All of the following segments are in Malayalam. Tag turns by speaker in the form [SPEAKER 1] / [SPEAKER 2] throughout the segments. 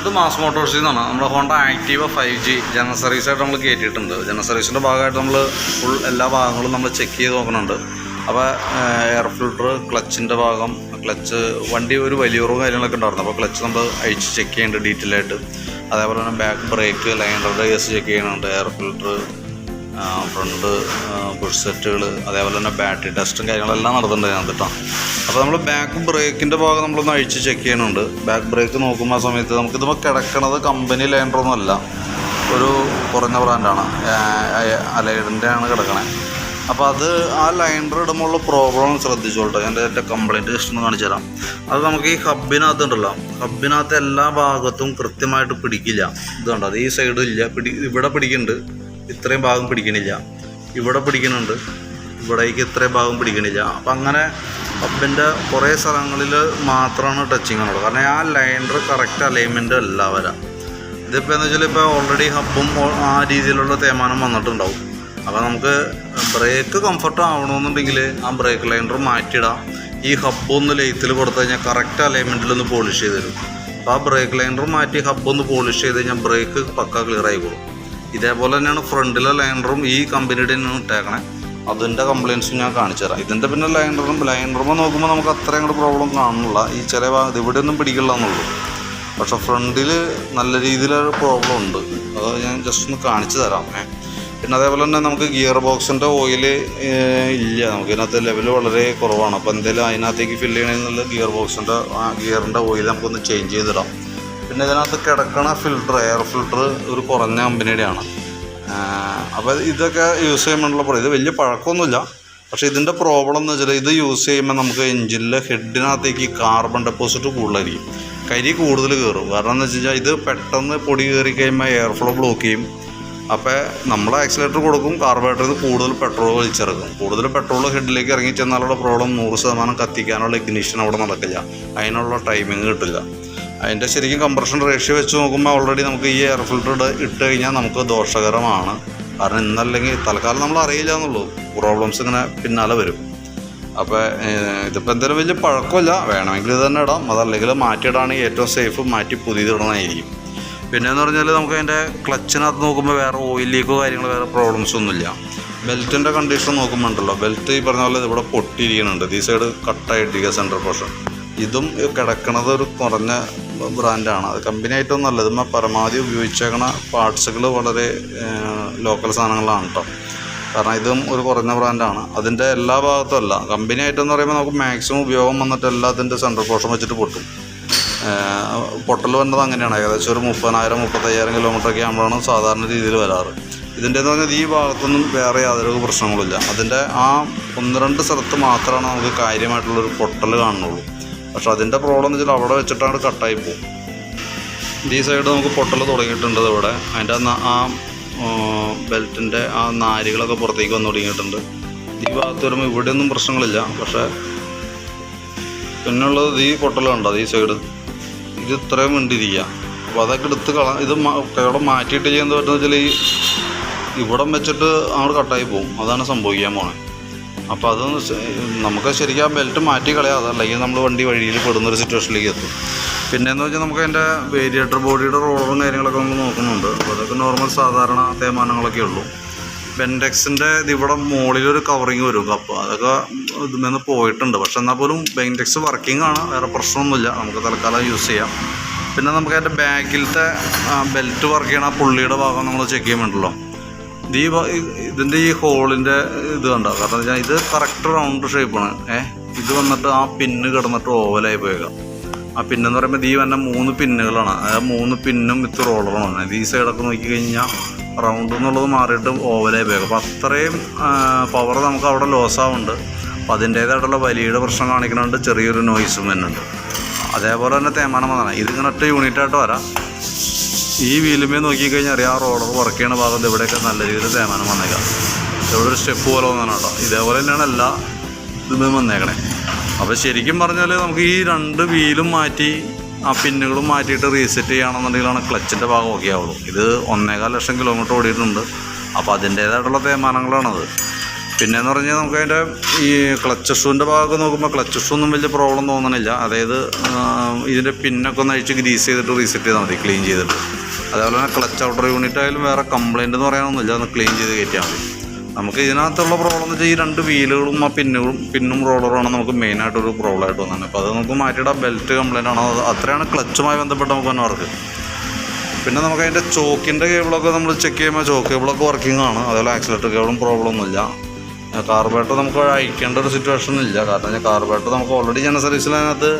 [SPEAKER 1] ഇത് മാസ് മോട്ടോഴ്സിൽ നിന്നാണ് നമ്മുടെ Honda Activa five G general സർവീസായിട്ട് നമ്മൾ കയറ്റിയിട്ടുണ്ട് ജനറൽ സർവീസിന്റെ ഭാഗമായിട്ട് നമ്മൾ ഫുൾ എല്ലാ ഭാഗങ്ങളും നമ്മൾ ചെക്ക് ചെയ്ത് നോക്കുന്നുണ്ട്. അപ്പോൾ എയർ ഫിൽട്ടർ ക്ലച്ചിന്റെ ഭാഗം ക്ലച്ച് വണ്ടി ഒരു വലിയൊരു കാര്യങ്ങളൊക്കെ ഉണ്ടായിരുന്നു. അപ്പോൾ ക്ലച്ച് നമ്മൾ അഴിച്ച് ചെക്ക് ചെയ്യുന്നുണ്ട് ഡീറ്റെയിൽ ആയിട്ട്. അതേപോലെ തന്നെ back brake line case check ചെയ്യുന്നുണ്ട് എയർ ഫിൽട്ടർ ഫ്രണ്ട് പുഷ് സെറ്റുകൾ അതേപോലെ തന്നെ ബാറ്ററി ടെസ്റ്റും കാര്യങ്ങളെല്ലാം നടത്തുന്നുണ്ട് അതിനകത്ത് കേട്ടോ അപ്പോൾ നമ്മൾ ബാക്ക് ബ്രേക്കിന്റെ ഭാഗം നമ്മളൊന്ന് അഴിച്ച് ചെക്ക് ചെയ്യുന്നുണ്ട്. ബാക്ക് ബ്രേക്ക് നോക്കുമ്പോൾ ആ സമയത്ത് നമുക്കിതിപ്പോൾ കിടക്കണത് കമ്പനി ലൈൻഡറൊന്നുമല്ല ഒരു കുറഞ്ഞ ബ്രാൻഡാണ് അലൈഡിന്റെ ആണ് കിടക്കണേ. അപ്പോൾ അത് ആ ലൈൻഡർ ഇടുമ്പോൾ പ്രോബ്ലം ശ്രദ്ധിച്ചോളട്ടെ എന്റെ എന്റെ കംപ്ലയിന്റ് ജസ്റ്റ് ഒന്ന് കാണിച്ചു തരാം. അത് നമുക്ക് ഈ ഹബിനകത്ത് ഉണ്ടല്ലോ ഹബിനകത്ത് എല്ലാ ഭാഗത്തും കൃത്യമായിട്ട് പിടിക്കില്ല. ഇതുണ്ട് അത് ഈ സൈഡും ഇല്ല. പിടി ഇവിടെ പിടിക്കുന്നുണ്ട്. ഇത്രയും ഭാഗം പിടിക്കണില്ല. ഇവിടെ പിടിക്കുന്നുണ്ട് ഇവിടേക്ക് ഇത്രയും ഭാഗം പിടിക്കണില്ല. അപ്പം അങ്ങനെ ഹബിന്റെ കുറേ സ്ഥലങ്ങളിൽ മാത്രമാണ് ടച്ചിങ് ഉള്ളത് കാരണം ആ ലൈനർ കറക്റ്റ് അലൈൻമെന്റ് അല്ല വരാം. ഇതിപ്പോൾ എന്ന് വെച്ചാൽ ഇപ്പോൾ ഓൾറെഡി ഹബ്ബും ആ രീതിയിലുള്ള തേമാനം വന്നിട്ടുണ്ടാവും. അപ്പോൾ നമുക്ക് ബ്രേക്ക് കംഫർട്ട് ആവണമെന്നുണ്ടെങ്കിൽ ആ ബ്രേക്ക് ലൈനർ മാറ്റിയിടാം. ഈ ഹബ്ബ് ഒന്ന് ലെയ്ത്തിൽ കൊടുത്തു കഴിഞ്ഞാൽ കറക്റ്റ് അലൈൻമെന്റിൽ ഒന്ന് പോളിഷ് ചെയ്ത് തരും. അപ്പോൾ ആ ബ്രേക്ക് ലൈനർ മാറ്റി ഹബ്ബ് ഒന്ന് പോളിഷ് ചെയ്ത് കഴിഞ്ഞാൽ ബ്രേക്ക് പക്ക ക്ലിയർ ആയിക്കോളും. ഇതേപോലെ തന്നെയാണ് ഫ്രണ്ടിലെ ലൈനറും ഈ കമ്പനിയുടെ തന്നെയാണ് ഇട്ടേക്കണേ. അതിന്റെ കംപ്ലയിൻസും ഞാൻ കാണിച്ചു തരാം. ഇതിന്റെ പിന്നെ ലൈനറും ലൈനറുമ്പോൾ നോക്കുമ്പോൾ നമുക്ക് അത്ര അങ്ങോട്ട് പ്രോബ്ലം കാണുന്നില്ല. ഈ ചില ഭാഗത്ത് ഇവിടെ ഒന്നും പിടിക്കില്ല എന്നുള്ളൂ. പക്ഷെ ഫ്രണ്ടിൽ നല്ല രീതിയിലൊരു പ്രോബ്ലം ഉണ്ട്. അത് ഞാൻ ജസ്റ്റ് ഒന്ന് കാണിച്ചു തരാം. പിന്നെ അതേപോലെ തന്നെ നമുക്ക് ഗിയർ ബോക്സിന്റെ ഓയിൽ ഇല്ല. നമുക്ക് ഇതിനകത്ത് ലെവൽ വളരെ കുറവാണ്. അപ്പോൾ എന്തെങ്കിലും അതിനകത്തേക്ക് ഫില്ല് ചെയ്യണമെന്നുള്ള ഗിയർ ബോക്സിന്റെ ആ ഗിയറിന്റെ ഓയിൽ നമുക്കൊന്ന് ചേഞ്ച് ചെയ്തിടാം. പിന്നെ ഇതിനകത്ത് കിടക്കണ ഫിൽട്ടർ എയർ ഫിൽട്ടർ ഒരു കുറഞ്ഞ കമ്പനിയുടെയാണ്. അപ്പോൾ ഇതൊക്കെ യൂസ് ചെയ്യുമ്പോഴുള്ള ഇത് വലിയ പഴക്കമൊന്നുമില്ല. പക്ഷേ ഇതിന്റെ പ്രോബ്ലം എന്ന് വെച്ചാൽ ഇത് യൂസ് ചെയ്യുമ്പോൾ നമുക്ക് എഞ്ചിനിലെ ഹെഡിനകത്തേക്ക് കാർബൺ ഡെപ്പോസിറ്റ് കൂടുതലായിരിക്കും. കരി കൂടുതൽ കയറും കാരണം എന്ന് വെച്ച് കഴിഞ്ഞാൽ ഇത് പെട്ടെന്ന് പൊടി കയറി കഴിയുമ്പോൾ എയർ ഫ്ലോ ബ്ലോക്ക് ചെയ്യും. അപ്പോൾ നമ്മൾ ആക്സിലേറ്റർ കൊടുക്കും കാർബോഹൈഡ്രേറ്റ് കൂടുതൽ പെട്രോൾ വലിച്ചിറക്കും കൂടുതൽ പെട്രോൾ ഹെഡിലേക്ക് ഇറങ്ങി ചെന്നാലുള്ള പ്രോബ്ലം നൂറ് ശതമാനം കത്തിക്കാനുള്ള ഇഗ്നിഷൻ അവിടെ നടക്കില്ല. അതിനുള്ള ടൈമിങ് കിട്ടില്ല. അതിന്റെ ശരിക്കും കംപ്രഷൻ റേഷ്യോ വെച്ച് നോക്കുമ്പോൾ ഓൾറെഡി നമുക്ക് ഈ എയർ ഫിൽറ്റർ ഇട്ട് കഴിഞ്ഞാൽ നമുക്ക് ദോഷകരമാണ്. കാരണം ഇന്നല്ലെങ്കിൽ തൽക്കാലം നമ്മൾ അറിയില്ല എന്നുള്ളൂ. പ്രോബ്ലംസ് ഇങ്ങനെ പിന്നാലെ വരും. അപ്പോൾ ഇതിപ്പോൾ എന്തായാലും വലിയ പഴക്കമില്ല. വേണമെങ്കിൽ ഇത് തന്നെ ഇടാം. അതല്ലെങ്കിൽ മാറ്റിയിടാണെങ്കിൽ ഏറ്റവും സേഫ് മാറ്റി പുതിയത് ഇടണമായിരിക്കും. പിന്നെ എന്ന് പറഞ്ഞാൽ നമുക്ക് അതിന്റെ ക്ലച്ചിനകത്ത് നോക്കുമ്പോൾ വേറെ ഓയിൽ ലീക്കോ കാര്യങ്ങളോ വേറെ പ്രോബ്ലംസ് ഒന്നുമില്ല. ബെൽറ്റിന്റെ കണ്ടീഷൻ നോക്കുമ്പോൾ ഉണ്ടല്ലോ. ബെൽറ്റ് ഈ പറഞ്ഞ പോലെ ഇവിടെ പൊട്ടിയിരിക്കുന്നുണ്ട്. ഈ സൈഡ് കട്ടായിട്ടിരിക്കുക സെൻട്രൽ പോർഷൻ ഇതും കിടക്കണത് ഒരു കുറഞ്ഞ ബ്രാൻഡാണ്. അത് കമ്പനി ഏറ്റവും നല്ലത് ഇതുമ്മ പരമാവധി ഉപയോഗിച്ചേക്കണ പാർട്സുകൾ വളരെ ലോക്കൽ സാധനങ്ങളാണ് കേട്ടോ കാരണം ഇതും ഒരു കുറഞ്ഞ ബ്രാൻഡാണ്. അതിന്റെ എല്ലാ ഭാഗത്തും അല്ല. കമ്പനി ആയിട്ടെന്ന് പറയുമ്പോൾ നമുക്ക് മാക്സിമം ഉപയോഗം വന്നിട്ട് എല്ലാത്തിന്റെ സെൻട്രൽ പോർഷൻ വെച്ചിട്ട് പൊട്ടും. പൊട്ടൽ വന്നത് അങ്ങനെയാണ്. ഏകദേശം ഒരു മുപ്പതിനായിരം മുപ്പത്തയ്യായിരം കിലോമീറ്ററൊക്കെ ആകുമ്പോഴാണ് സാധാരണ രീതിയിൽ വരാറ്. ഇതിന്റെ എന്ന് പറഞ്ഞാൽ ഈ ഭാഗത്തൊന്നും വേറെ യാതൊരു പ്രശ്നങ്ങളില്ല അതിന്റെ ആ ഒന്ന് രണ്ട് സ്ഥലത്ത് മാത്രമാണ് നമുക്ക് കാര്യമായിട്ടുള്ളൊരു പൊട്ടൽ കാണുന്നുള്ളൂ. പക്ഷെ അതിന്റെ പ്രോബ്ലം എന്ന് വെച്ചാൽ അവിടെ വെച്ചിട്ടാണ് കട്ടായി പോകും ഈ സൈഡ് നമുക്ക് പൊട്ടൽ തുടങ്ങിയിട്ടുണ്ട് ഇവിടെ. അതിന്റെ ആ- ബെൽറ്റിന്റെ ആ നാരികളൊക്കെ പുറത്തേക്ക് വന്നു തുടങ്ങിയിട്ടുണ്ട്. ഈ ഭാഗത്ത് വരുമ്പോൾ ഇവിടെയൊന്നും പ്രശ്നങ്ങളില്ല. പക്ഷേ പിന്നുള്ളത് ഈ പൊട്ടലുണ്ട് ഈ സൈഡ് ഇത് ഇത്രയും വേണ്ടിയിരിക്കുക അപ്പോൾ അതൊക്കെ എടുത്ത് കള ഇത് ഇവിടെ മാറ്റിയിട്ട് ചെയ്യാൻ പറ്റുന്ന വെച്ചാൽ ഈ ഇവിടം വെച്ചിട്ട് അങ്ങോട്ട് കട്ടായി പോകും അതാണ് സംഭവിക്കാൻ പോണേ അപ്പോൾ അത് നമുക്ക് ശരിക്കും ആ ബെൽറ്റ് മാറ്റി കളയാതെ അല്ലെങ്കിൽ നമ്മൾ വണ്ടി വഴിയിൽ പെടുന്നൊരു സിറ്റുവേഷനിലേക്ക് എത്തും. പിന്നെയെന്ന് വെച്ചാൽ നമുക്ക് അതിന്റെ വേരിയേറ്റർ ബോഡിയുടെ റോളറും കാര്യങ്ങളൊക്കെ നമ്മൾ നോക്കുന്നുണ്ട്. അപ്പോൾ അതൊക്കെ നോർമൽ സാധാരണ തേമാനങ്ങളൊക്കെ ഉള്ളൂ. ബെൻഡെക്സിന്റെ ഇവിടെ മുകളിലൊരു കവറിങ് വരും. കപ്പ് അതൊക്കെ ഇതിൽ പോയിട്ടുണ്ട്. പക്ഷെ എന്നാൽ പോലും ബെൻഡെക്സ് വർക്കിംഗ് ആണ്. വേറെ പ്രശ്നമൊന്നുമില്ല. നമുക്ക് തൽക്കാലം യൂസ് ചെയ്യാം. പിന്നെ നമുക്ക് അതിന്റെ ബാക്കിലത്തെ ബെൽറ്റ് വർക്ക് ചെയ്യണ പുള്ളിയുടെ ഭാഗം നമ്മൾ ചെക്ക് ചെയ്യുന്നുണ്ടല്ലോ ഈ ഇതിന്റെ ഈ ഹോളിന്റെ ഇത് കണ്ടോ? കാരണം വെച്ചാൽ ഇത് കറക്റ്റ് റൗണ്ട് ഷേപ്പാണ് ഏഹ് ഇത് വന്നിട്ട് ആ പിന്ന് കിടന്നിട്ട് ഓവലായി പോയേക്കാം. ആ പിന്നെന്ന് പറയുമ്പോൾ ഈ വന്ന മൂന്ന് പിന്നുകളാണ്. ആ മൂന്ന് പിന്നും വിത്ത് റോളറുമാണ് ഇത് ഈ സൈഡൊക്കെ നോക്കി കഴിഞ്ഞാൽ റൗണ്ട് എന്നുള്ളത് മാറിയിട്ട് ഓവലായി പോയേക്കാം. അപ്പോൾ അത്രയും പവർ നമുക്ക് അവിടെ ലോസ് ആവുന്നുണ്ട്. അപ്പോൾ അതിന്റേതായിട്ടുള്ള വലിയുടെ പ്രശ്നം കാണിക്കുന്നുണ്ട് ചെറിയൊരു നോയ്സും വരുന്നുണ്ട്. അതേപോലെ തന്നെ തേമാനം വന്നതാണ്. ഇതിങ്ങനെ ഒറ്റ യൂണിറ്റായിട്ട് വരാം. ഈ വീലുമേ നോക്കിക്കഴിഞ്ഞാൽ അറിയാം ആ റോളർ വർക്ക് ചെയ്യണ ഭാഗത്ത് ഇവിടെയൊക്കെ നല്ല രീതിയിൽ തേമാനം വന്നേക്കാം. ഇവിടെ ഒരു സ്റ്റെപ്പ് പോലെ വന്നതാണ് കേട്ടോ. ഇതേപോലെ തന്നെയാണ് എല്ലാ ഇതും വന്നേക്കണേ. അപ്പോൾ ശരിക്കും പറഞ്ഞാൽ നമുക്ക് ഈ രണ്ട് വീലും മാറ്റി ആ പിന്നുകളും മാറ്റിയിട്ട് റീസെറ്റ് ചെയ്യുകയാണെന്നുണ്ടെങ്കിലാണ് ക്ലച്ചിന്റെ ഭാഗം ഓക്കെ ആവുള്ളൂ. ഇത് ഒന്നേകാൽ ലക്ഷം കിലോമീറ്റർ ഓടിയിട്ടുണ്ട്. അപ്പോൾ അതിന്റേതായിട്ടുള്ള തേമാനങ്ങളാണത്. പിന്നെയെന്ന് പറഞ്ഞാൽ നമുക്ക് അതിന്റെ ഈ ക്ലച്ച് ഷൂവിന്റെ ഭാഗമൊക്കെ നോക്കുമ്പോൾ ക്ലച്ച് ഷൂ ഒന്നും വലിയ പ്രോബ്ലം തോന്നണില്ല. അതായത് ഇതിന്റെ പിന്നൊക്കെ ഒന്ന് അഴിച്ച് ഗ്രീസ് ചെയ്തിട്ട് റീസെറ്റ് ചെയ്താൽ മതി ക്ലീൻ ചെയ്തിട്ട്. അതേപോലെ തന്നെ ക്ലച്ച് ഔട്ടർ യൂണിറ്റ് ആയാലും വേറെ കംപ്ലയിന്റ് എന്ന് പറയാനൊന്നുമില്ല. അത് ക്ലീൻ ചെയ്ത് കയറ്റിയാൽ മതി. നമുക്ക് ഇതിനകത്തുള്ള പ്രോബ്ലം എന്ന് വെച്ചാൽ ഈ രണ്ട് വീലുകളും ആ പിന്നുകളും പിന്നും റോളറുമാണ് നമുക്ക് മെയിനായിട്ടൊരു പ്രോബ്ലം ആയിട്ട് വന്നത്. അപ്പോൾ അത് നമുക്ക് മാറ്റിയിടാം. ബെൽറ്റ് കംപ്ലൈന്റ് ആണ്. അത് അത്രയാണ് ക്ലച്ചുമായി ബന്ധപ്പെട്ട് നമുക്ക് തന്നെ വർക്ക് പിന്നെ നമുക്ക് അതിന്റെ ചോക്കിന്റെ കേബിളൊക്കെ നമ്മൾ ചെക്ക് ചെയ്യുമ്പോൾ ചോക്ക് കേബിളൊക്കെ വർക്കിംഗ് ആണ്. അതേപോലെ ആക്സിലേറ്റർ കേബിളും പ്രോബ്ലം ഒന്നുമില്ല. കാർബേറ്റർ നമുക്ക് അയക്കേണ്ട ഒരു സിറ്റുവേഷൻ ഇല്ല. കാരണം കാർബേറ്റർ നമുക്ക് ഓൾറെഡി ജന സർവീസിൽ അതിനകത്ത്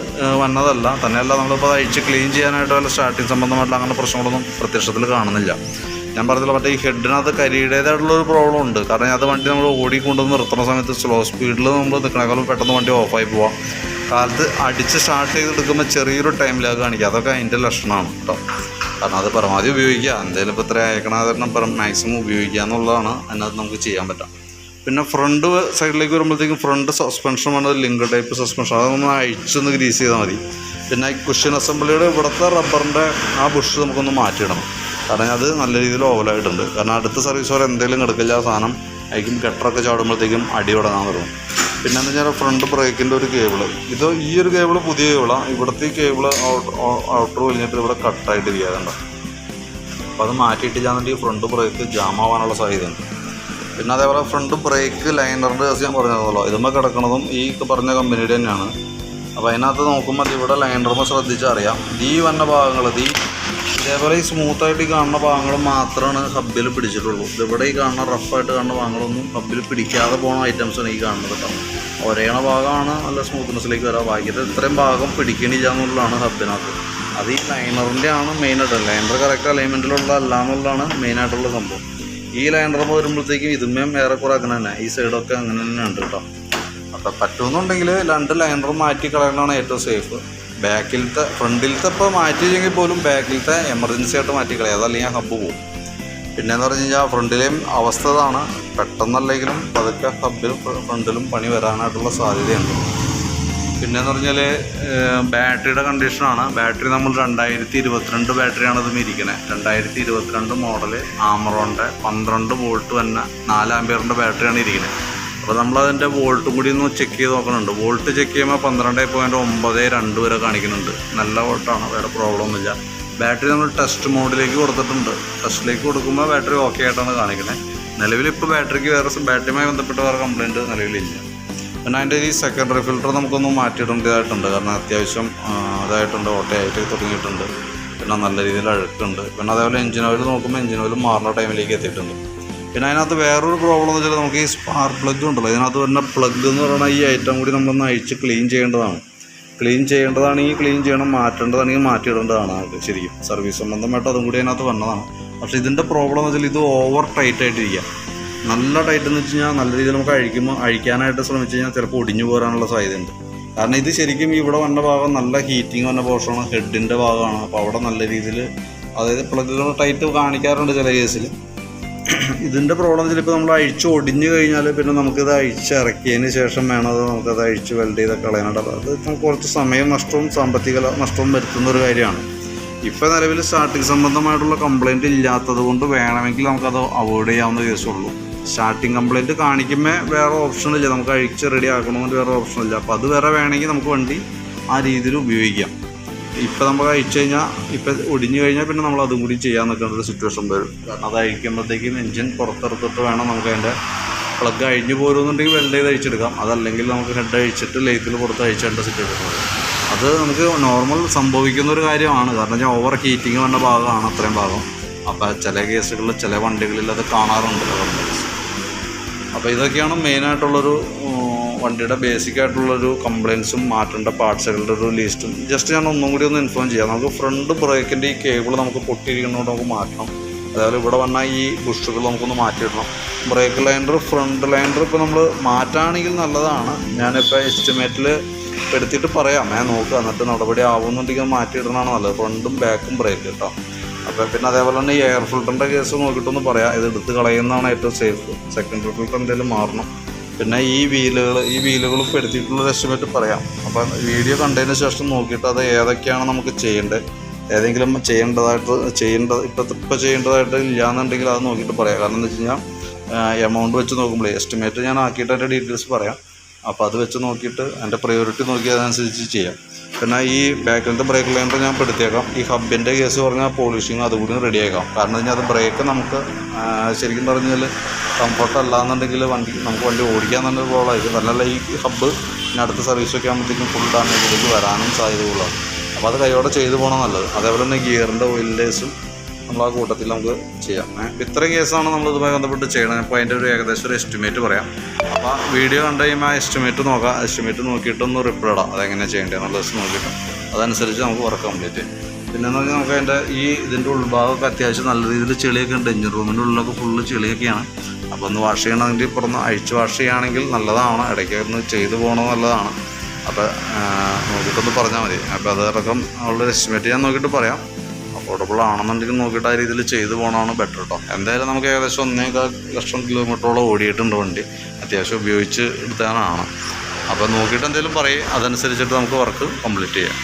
[SPEAKER 1] വന്നതല്ല. തന്നെയല്ല നമ്മളിപ്പോൾ അയച്ച് ക്ലീൻ ചെയ്യാനായിട്ട് വല്ല സ്റ്റാർട്ടിങ് സംബന്ധമായിട്ടുള്ള അങ്ങനെ പ്രശ്നങ്ങളൊന്നും പ്രത്യക്ഷത്തിൽ കാണുന്നില്ല. ഞാൻ പറഞ്ഞില്ല മറ്റേ ഈ ഹെഡിനകത്ത് കരിയുടേതായിട്ടുള്ള ഒരു പ്രോബ്ലം ഉണ്ട്. കാരണം അത് വണ്ടി നമ്മൾ ഓടിക്കൊണ്ടുവന്ന് നിർത്തുന്ന സമയത്ത് സ്ലോ സ്പീഡിൽ നമ്മൾ നിൽക്കണേക്കാളും പെട്ടെന്ന് വണ്ടി ഓഫായി പോവാം. കാലത്ത് അടിച്ച് സ്റ്റാർട്ട് ചെയ്തെടുക്കുമ്പോൾ ചെറിയൊരു ടൈം ലാഗ് കാണിക്കുക അതൊക്കെ അതിന്റെ ലക്ഷണമാണ് കേട്ടോ കാരണം അത് പരമാവധി ഉപയോഗിക്കുക എന്തെങ്കിലും ഇപ്പോൾ ഇത്ര അയക്കണ കാരണം മാക്സിമം ഉപയോഗിക്കുക എന്നുള്ളതാണ് അതിനകത്ത് നമുക്ക് ചെയ്യാൻ പറ്റാം. പിന്നെ ഫ്രണ്ട് സൈഡിലേക്ക് വരുമ്പോഴത്തേക്കും ഫ്രണ്ട് സസ്പെൻഷൻ വേണ്ടത് ലിങ്ക് ടൈപ്പ് സസ്പെൻഷൻ അതൊന്ന് അഴിച്ചൊന്ന് ഗ്രീസ് ചെയ്താൽ മതി. പിന്നെ ഈ കുഷ്യൻ അസംബ്ലിയുടെ ഇവിടുത്തെ റബ്ബറിന്റെ ആ ബുഷ് നമുക്കൊന്ന് മാറ്റിയിടണം. കാരണം അത് നല്ല രീതിയിൽ ഓവലായിട്ടുണ്ട് കാരണം അടുത്ത സർവീസ് വരെ എന്തെങ്കിലും കിടക്കില്ല ആ സാധനം. അതിക്കും ഗട്ടറൊക്കെ ചാടുമ്പോഴത്തേക്കും അടി തുടങ്ങാൻ തുടങ്ങും. പിന്നെ എന്താ വെച്ചാൽ ഫ്രണ്ട് ബ്രേക്കിന്റെ ഒരു കേബിൾ ഇത് ഈ ഒരു കേബിൾ പുതിയ കേബിളാണ് ഇവിടുത്തെ ഈ കേബിൾ ഔട്ടർ വലിഞ്ഞിട്ട് ഇവിടെ കട്ടായിട്ട് ഇരിക്കാറുണ്ട് അപ്പോൾ അത് മാറ്റിയിട്ടില്ലാന്നുണ്ടെങ്കിൽ ഫ്രണ്ട് ബ്രേക്ക് ജാമാവാനുള്ള സാധ്യതയുണ്ട്. പിന്നെ അതേപോലെ ഫ്രണ്ട് ബ്രേക്ക് ലൈനറിന്റെ കേസ് ഞാൻ പറഞ്ഞതല്ലോ ഇതുമ്പോൾ കിടക്കുന്നതും ഈ പറഞ്ഞ കമ്പനിയുടെ തന്നെയാണ്. അപ്പോൾ അതിനകത്ത് നോക്കുമ്പോൾ ഇവിടെ ലൈനറുമ്പോൾ ശ്രദ്ധിച്ചറിയാം ഈ വന്ന ഭാഗങ്ങൾ ഈ ഇതേപോലെ ഈ സ്മൂത്തായിട്ട് ഈ കാണുന്ന ഭാഗങ്ങൾ മാത്രമാണ് ഹബ്ബിൽ പിടിച്ചിട്ടുള്ളൂ. ഇതിവിടെ ഈ കാണുന്ന റഫായിട്ട് കാണുന്ന ഭാഗങ്ങളൊന്നും ഹബ്ബിൽ പിടിക്കാതെ പോകുന്ന ഐറ്റംസാണ് ഈ കാണുന്നത് കേട്ടോ ഒരേണ ഭാഗമാണ് നല്ല സ്മൂത്ത്നെസ്സിലേക്ക് വരാം. ബാക്കിയത് ഇത്രയും ഭാഗം പിടിക്കണില്ല എന്നുള്ളതാണ് ഹബ്ബിനകത്ത് അത് ഈ ലൈനറിന്റെ ആണ് മെയിനായിട്ട് ലൈനർ കറക്റ്റ് അലൈൻമെന്റിലുള്ള അല്ല എന്നുള്ളതാണ് മെയിനായിട്ടുള്ള സംഭവം. ഈ ലൈനർ വരുമ്പോഴത്തേക്കും ഇതുമേം ഏറെക്കുറെ അങ്ങനെ തന്നെ. ഈ സൈഡൊക്കെ അങ്ങനെ തന്നെ ഉണ്ട് കേട്ടോ അപ്പം പറ്റുമെന്നുണ്ടെങ്കിൽ രണ്ട് ലൈനർ മാറ്റി കളയണതാണ് ഏറ്റവും സേഫ് ബാക്കിലത്തെ ഫ്രണ്ടിലത്തെ ഇപ്പോൾ മാറ്റിയില്ലെങ്കിൽ പോലും ബാക്കിലത്തെ എമർജൻസി ആയിട്ട് മാറ്റി കളയുക അതല്ലെങ്കിൽ ഹബ്ബ് പോകും പിന്നെയെന്ന് പറഞ്ഞു കഴിഞ്ഞാൽ ഫ്രണ്ടിലെയും അവസ്ഥ ഇതാണ്. പെട്ടെന്നല്ലെങ്കിലും പതുക്കെ ഹബ്ബിലും ഫ്രണ്ടിലും പണി വരാനായിട്ടുള്ള സാധ്യതയുണ്ട്. പിന്നെന്ന് പറഞ്ഞാൽ ബാറ്ററിയുടെ കണ്ടീഷനാണ് ബാറ്ററി നമ്മൾ രണ്ടായിരത്തി ഇരുപത്തിരണ്ട് ബാറ്ററിയാണ് ഇത് ഇരിക്കുന്നത് രണ്ടായിരത്തി ഇരുപത്തിരണ്ട് മോഡൽ ആമറോണിന്റെ പന്ത്രണ്ട് വോൾട്ട് തന്നെ നാല് ബാറ്ററിയാണ് ഇരിക്കുന്നത് അപ്പോൾ നമ്മൾ നമ്മളതിന്റെ വോൾട്ടും കൂടി ഒന്ന് ചെക്ക് ചെയ്ത് നോക്കുന്നുണ്ട് വോൾട്ട് ചെക്ക് ചെയ്യുമ്പോൾ പന്ത്രണ്ട് പോയിന്റ് ഒമ്പത് രണ്ട് വരെ കാണിക്കുന്നുണ്ട്. നല്ല വോൾട്ടാണ് വേറെ പ്രോബ്ലം ഒന്നുമില്ല. ബാറ്ററി നമ്മൾ ടെസ്റ്റ് മോഡിലേക്ക് കൊടുത്തിട്ടുണ്ട്. ടെസ്റ്റിലേക്ക് കൊടുക്കുമ്പോൾ ബാറ്ററി ഓക്കെ ആയിട്ടാണ് കാണിക്കുന്നത് നിലവിൽ ഇപ്പോൾ ബാറ്ററിക്ക് വേറെ ബാറ്ററിയുമായി ബന്ധപ്പെട്ട വേറെ കംപ്ലയിന്റ് നിലവിലില്ല. പിന്നെ അതിന്റെ ഈ സെക്കൻഡറി ഫിൽറ്റർ നമുക്കൊന്ന് മാറ്റിയിടേണ്ടതായിട്ടുണ്ട്. കാരണം അത്യാവശ്യം ഇതായിട്ടുണ്ട് ഓട്ടയായിട്ട് തുടങ്ങിയിട്ടുണ്ട്. പിന്നെ നല്ല രീതിയിൽ അഴുക്കുണ്ട്. പിന്നെ അതേപോലെ എഞ്ചിൻ ഓയിൽ നോക്കുമ്പോൾ എഞ്ചിൻ ഓയിൽ മാറുന്ന ടൈമിലേക്ക് എത്തിയിട്ടുണ്ട്. പിന്നെ അതിനകത്ത് വേറൊരു പ്രോബ്ലം എന്ന് വെച്ചാൽ നമുക്ക് ഈ സ്പാർക്ക് പ്ലഗ് ഉണ്ടല്ലോ ഇതിനകത്ത് വരുന്ന പ്ലഗ് എന്ന് പറയുന്ന ഈ ഐറ്റം കൂടി നമ്മളൊന്ന് അഴിച്ച് ക്ലീൻ ചെയ്യേണ്ടതാണ്. ക്ലീൻ ചെയ്യേണ്ടതാണെങ്കിൽ ക്ലീൻ ചെയ്യണം മാറ്റേണ്ടതാണെങ്കിൽ മാറ്റിയിടേണ്ടതാണ് അത് ശരിക്കും. സർവീസ് സംബന്ധമായിട്ട് അതും കൂടി അതിനകത്ത് വന്നതാണ്. പക്ഷേ ഇതിന്റെ പ്രോബ്ലം എന്ന് വെച്ചാൽ ഇത് ഓവർ ടൈറ്റ് ആയിട്ടിരിക്കുക നല്ല ടൈറ്റ് എന്ന് വെച്ച് കഴിഞ്ഞാൽ നല്ല രീതിയിൽ നമുക്ക് അഴിക്കുമ്പോൾ അഴിക്കാനായിട്ട് ശ്രമിച്ചു കഴിഞ്ഞാൽ ചിലപ്പോൾ ഒടിഞ്ഞു പോരാനുള്ള സാധ്യതയുണ്ട്. കാരണം ഇത് ശരിക്കും ഇവിടെ വന്ന ഭാഗം നല്ല ഹീറ്റിംഗ് വന്ന പോർഷനാണ് ഹെഡിന്റെ ഭാഗമാണ്. അപ്പോൾ അവിടെ നല്ല രീതിയിൽ അതായത് പ്ലഗുകൾ ടൈറ്റ് കാണിക്കാറുണ്ട് ചില കേസിൽ ഇതിന്റെ പ്രോബ്ലം ചിലപ്പോൾ നമ്മൾ അഴിച്ച് ഒടിഞ്ഞു കഴിഞ്ഞാൽ പിന്നെ നമുക്കിത് അഴിച്ച് ഇറക്കിയതിന് ശേഷം വേണം അത് നമുക്കത് അഴിച്ച് വെൽഡ് ചെയ്ത് കളയാനായിട്ട്. അത് കുറച്ച് സമയം നഷ്ടവും സാമ്പത്തിക നഷ്ടവും വരുത്തുന്ന ഒരു കാര്യമാണ്. ഇപ്പോൾ നിലവിൽ സ്റ്റാർട്ടിങ് സംബന്ധമായിട്ടുള്ള കംപ്ലൈന്റ് ഇല്ലാത്തത് കൊണ്ട് വേണമെങ്കിൽ നമുക്കത് അവോയ്ഡ് ചെയ്യാവുന്ന കേസുള്ളൂ സ്റ്റാർട്ടിങ് കംപ്ലൈന്റ് കാണിക്കുമ്പോൾ വേറെ ഓപ്ഷനില്ല നമുക്ക് അഴിച്ച് റെഡി ആക്കണമെന്ന് വേറെ ഓപ്ഷനില്ല അപ്പോൾ അത് വേറെ വേണമെങ്കിൽ നമുക്ക് വണ്ടി ആ രീതിയിൽ ഉപയോഗിക്കാം. ഇപ്പം നമ്മൾ അഴിച്ചു കഴിഞ്ഞാൽ ഇപ്പം ഒടിഞ്ഞു കഴിഞ്ഞാൽ പിന്നെ നമ്മൾ അതും കൂടി ചെയ്യാൻ നിൽക്കേണ്ട ഒരു സിറ്റുവേഷൻ വരും. അത് അഴിക്കുമ്പോഴത്തേക്കും എഞ്ചിൻ പുറത്തെടുത്തിട്ട് വേണം നമുക്ക് അതിന്റെ പ്ലഗ് അഴിഞ്ഞു പോരുന്നുണ്ടെങ്കിൽ വെൽഡ് ചെയ്ത് അഴിച്ചെടുക്കാം. അതല്ലെങ്കിൽ നമുക്ക് ഹെഡ് അഴിച്ചിട്ട് ലേത്തിൽ പുറത്ത് അഴിച്ചേണ്ട സിറ്റുവേഷൻ വരും. അത് നമുക്ക് നോർമൽ സംഭവിക്കുന്ന ഒരു കാര്യമാണ്. കാരണം വെച്ചാൽ ഓവർ ഹീറ്റിംഗ് വന്ന ഭാഗമാണ് അത്രയും ഭാഗം. അപ്പോൾ ചില കേസുകളിൽ ചില വണ്ടികളിൽ അത് കാണാറുണ്ട്. അപ്പോൾ ഇതൊക്കെയാണ് മെയിനായിട്ടുള്ളൊരു വണ്ടിയുടെ ബേസിക് ആയിട്ടുള്ളൊരു കംപ്ലയിൻസും മാറ്റേണ്ട പാർട്സുകളുടെ ഒരു ലിസ്റ്റും ജസ്റ്റ് ഞാൻ ഒന്നും കൂടി ഒന്ന് ഇൻഫോം ചെയ്യാം. നമുക്ക് ഫ്രണ്ട് ബ്രേക്കിന്റെ ഈ കേബിൾ നമുക്ക് പൊട്ടിയിരിക്കുന്നതുകൊണ്ട് നമുക്ക് മാറ്റണം. അതേപോലെ ഇവിടെ വന്നാൽ ഈ ബുഷുകൾ നമുക്കൊന്ന് മാറ്റിയിടണം. ബ്രേക്ക് ലൈൻഡർ ഫ്രണ്ട് ലൈൻഡർ ഇപ്പോൾ നമ്മൾ മാറ്റാണെങ്കിൽ നല്ലതാണ്. ഞാനിപ്പോൾ എസ്റ്റിമേറ്റിൽ എടുത്തിട്ട് പറയാം. ഞാൻ നോക്കുക എന്നിട്ട് നടപടി ആവുന്നുണ്ടെങ്കിൽ മാറ്റിയിടണമെന്നാണ് നല്ലത്. ഫ്രണ്ടും ബാക്കും ബ്രേക്ക് കേട്ടോ അപ്പോൾ പിന്നെ അതേപോലെ തന്നെ ഈ എയർ ഫിൽറ്ററിന്റെ കേസ് നോക്കിയിട്ടൊന്ന് പറയാം. ഇത് എടുത്ത് കളയുന്നതാണ് ഏറ്റവും സേഫ് സെക്കൻഡറി ഫിൽറ്റർ എന്തെങ്കിലും മാറണം. പിന്നെ ഈ വീലുകൾ ഈ വീലുകൾ ഇപ്പോൾ എടുത്തിട്ടുള്ള എസ്റ്റിമേറ്റ് പറയാം. അപ്പം വീഡിയോ കണ്ടതിന് ശേഷം നോക്കിയിട്ട് അത് ഏതൊക്കെയാണ് നമുക്ക് ചെയ്യേണ്ടത്? ഏതെങ്കിലും ചെയ്യേണ്ടതായിട്ട് ചെയ്യേണ്ട ഇപ്പം ഇപ്പോൾ ചെയ്യേണ്ടതായിട്ട് ഇല്ലയെന്നുണ്ടെങ്കിൽ അത് നോക്കിയിട്ട് പറയാം. കാരണം എന്താ വെച്ച് കഴിഞ്ഞാൽ എമൗണ്ട് വെച്ച് നോക്കുമ്പോഴേ എസ്റ്റിമേറ്റ് ഞാൻ ആക്കിയിട്ട് അതിന്റെ ഡീറ്റെയിൽസ് പറയാം. അപ്പോൾ അത് വെച്ച് നോക്കിയിട്ട് എന്റെ പ്രയോറിറ്റി നോക്കി അതനുസരിച്ച് ചെയ്യാം. പിന്നെ ഈ ബാക്കിലത്തെ ബ്രേക്ക് ലൈനർ ഞാൻ പെടുത്തിയേക്കാം ഈ ഹബിന്റെ കേസ് പറഞ്ഞാൽ പോളിഷിങ് അതുകൂടി റെഡിയാക്കാം കാരണം വെച്ചാൽ അത് ബ്രേക്ക് നമുക്ക് ശരിക്കും പറഞ്ഞാൽ കംഫർട്ട് അല്ലാന്നുണ്ടെങ്കിൽ വണ്ടി നമുക്ക് വണ്ടി ഓടിക്കാൻ തന്നെ പ്രോബ്ലമായിരിക്കും നല്ല ഈ ഹബ്ബ് പിന്നെ അടുത്ത സർവീസൊക്കെ ആകുമ്പോഴത്തേക്കും ഫുൾ ഡാമേജിലേക്ക് വരാനും സാധ്യതകളാണ് അപ്പോൾ അത് കൈയോടെ ചെയ്തു പോകണം നല്ലത്. അതേപോലെ തന്നെ ഗിയറിന്റെ ഓയിലിന്റെസും നമ്മൾ ആ കൂട്ടത്തിൽ നമുക്ക് ചെയ്യാം. ഏ, ഇത്രയും കേസാണ് നമ്മൾ ഇതുമായി ബന്ധപ്പെട്ട് ചെയ്യണത്. അപ്പോൾ അതിന്റെ ഒരു ഏകദേശം ഒരു എസ്റ്റിമേറ്റ് പറയാം. അപ്പോൾ വീഡിയോ കണ്ടു കഴിയുമ്പോൾ ആ എസ്റ്റിമേറ്റ് നോക്കാം. എസ്റ്റിമേറ്റ് നോക്കിയിട്ടൊന്ന് റിപ്ലൈ ഇടാം. അതെങ്ങനെയാണ് ചെയ്യേണ്ടത് എന്നുള്ളത് നോക്കിയിട്ട് അതനുസരിച്ച് നമുക്ക് വർക്ക് കംപ്ലീറ്റ് ചെയ്യാം. പിന്നെ നോക്കി നമുക്ക് അതിന്റെ ഈ ഇതിന്റെ ഉൾഭാഗമൊക്കെ അത്യാവശ്യം നല്ല രീതിയിൽ ചെളിയൊക്കെ ഉണ്ട്. എഞ്ചിൻ റൂമിന്റെ ഉള്ളിലൊക്കെ ഫുള്ള് ചെളിയൊക്കെയാണ്. അപ്പോൾ ഒന്ന് വാഷ് ചെയ്യണമെങ്കിൽ പുറന്ന് അഴിച്ച് വാഷ് ചെയ്യുകയാണെങ്കിൽ നല്ലതാണ്. ഇടയ്ക്ക് ഒന്ന് ചെയ്തു പോകണത് നല്ലതാണ് അപ്പോൾ നോക്കിയിട്ടൊന്ന് പറഞ്ഞാൽ മതി. അപ്പോൾ അതടക്കം ഉള്ള എസ്റ്റിമേറ്റ് ഞാൻ നോക്കിയിട്ട് പറയാം. അഫോർഡബിൾ ആണെന്നുണ്ടെങ്കിൽ നോക്കിയിട്ട് ആ രീതിയിൽ ചെയ്തു പോകണമാണ് ബെറ്റർ കേട്ടോ എന്തായാലും നമുക്ക് ഏകദേശം ഒന്നേകാൽ ലക്ഷം കിലോമീറ്ററോളം ഓടിയിട്ടുണ്ട് വണ്ടി. അത്യാവശ്യം ഉപയോഗിച്ച് എടുത്താനാണ് അപ്പോൾ നോക്കിയിട്ട് എന്തെങ്കിലും പറയും. അതനുസരിച്ചിട്ട് നമുക്ക് വർക്ക് കംപ്ലീറ്റ് ചെയ്യാം.